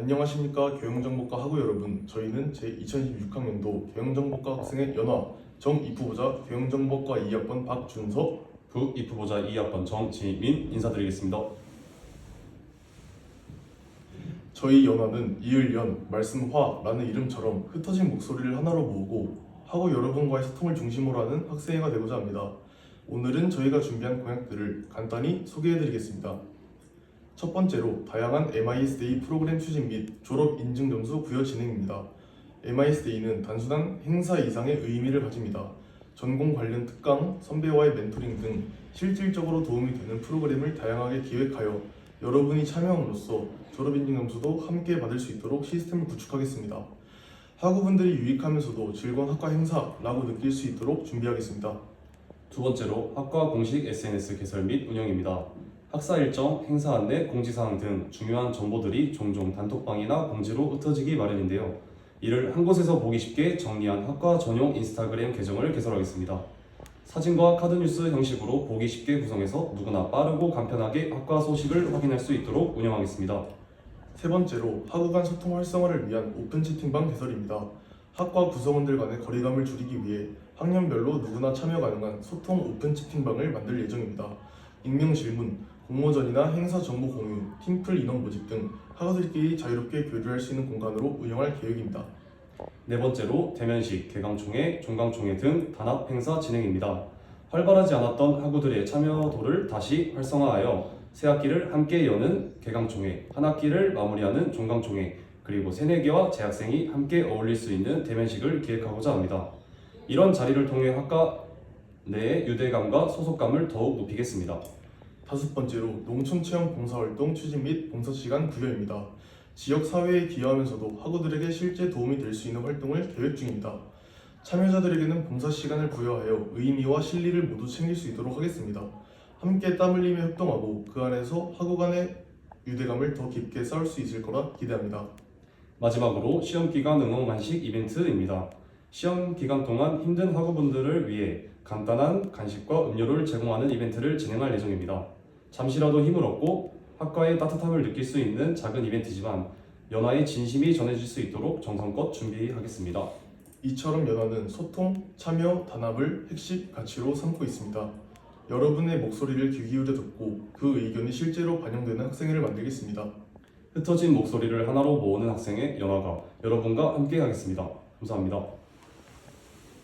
안녕하십니까 교양정보과 학우 여러분 저희는 제2016학년도 교양정보과 학생의 연화 정입후보자 교양정보과 2학번 박준석 부입후보자 2학번 정지민 인사드리겠습니다. 저희 연화는 이을연, 말씀화라는 이름처럼 흩어진 목소리를 하나로 모으고 학우 여러분과의 소통을 중심으로 하는 학생회가 되고자 합니다. 오늘은 저희가 준비한 공약들을 간단히 소개해드리겠습니다. 첫 번째로 다양한 MISD 프로그램 추진 및 졸업 인증 점수 부여 진행입니다. MISD는 단순한 행사 이상의 의미를 가집니다. 전공 관련 특강, 선배와의 멘토링 등 실질적으로 도움이 되는 프로그램을 다양하게 기획하여 여러분이 참여함으로써 졸업 인증 점수도 함께 받을 수 있도록 시스템을 구축하겠습니다. 학우분들이 유익하면서도 즐거운 학과 행사라고 느낄 수 있도록 준비하겠습니다. 두 번째로 학과 공식 SNS 개설 및 운영입니다. 학사 일정, 행사 안내, 공지사항 등 중요한 정보들이 종종 단톡방이나 공지로 흩어지기 마련인데요. 이를 한 곳에서 보기 쉽게 정리한 학과 전용 인스타그램 계정을 개설하겠습니다. 사진과 카드뉴스 형식으로 보기 쉽게 구성해서 누구나 빠르고 간편하게 학과 소식을 확인할 수 있도록 운영하겠습니다. 세 번째로 학우 간 소통 활성화를 위한 오픈 채팅방 개설입니다. 학과 구성원들 간의 거리감을 줄이기 위해 학년별로 누구나 참여 가능한 소통 오픈 채팅방을 만들 예정입니다. 익명 질문, 공모전이나 행사 정보 공유, 팀플 인원 모집 등 학우들끼리 자유롭게 교류할 수 있는 공간으로 운영할 계획입니다. 네 번째로 대면식, 개강총회, 종강총회 등 단합 행사 진행입니다. 활발하지 않았던 학우들의 참여도를 다시 활성화하여 새 학기를 함께 여는 개강총회, 한 학기를 마무리하는 종강총회, 그리고 새내기와 재학생이 함께 어울릴 수 있는 대면식을 기획하고자 합니다. 이런 자리를 통해 학과 내의 유대감과 소속감을 더욱 높이겠습니다. 다섯 번째로 농촌 체험 봉사활동 추진 및 봉사 시간 부여입니다. 지역 사회에 기여하면서도 학우들에게 실제 도움이 될 수 있는 활동을 계획 중입니다. 참여자들에게는 봉사 시간을 부여하여 의미와 실리를 모두 챙길 수 있도록 하겠습니다. 함께 땀 흘리며 협동하고 그 안에서 학우 간의 유대감을 더 깊게 쌓을 수 있을 거라 기대합니다. 마지막으로 시험 기간 응원 간식 이벤트입니다. 시험 기간 동안 힘든 학우분들을 위해 간단한 간식과 음료를 제공하는 이벤트를 진행할 예정입니다. 잠시라도 힘을 얻고 학과의 따뜻함을 느낄 수 있는 작은 이벤트지만 연화의 진심이 전해질 수 있도록 정성껏 준비하겠습니다. 이처럼 연화는 소통, 참여, 단합을 핵심 가치로 삼고 있습니다. 여러분의 목소리를 귀 기울여 듣고 그 의견이 실제로 반영되는 학생회를 만들겠습니다. 흩어진 목소리를 하나로 모으는 학생의 연화가 여러분과 함께 하겠습니다. 감사합니다.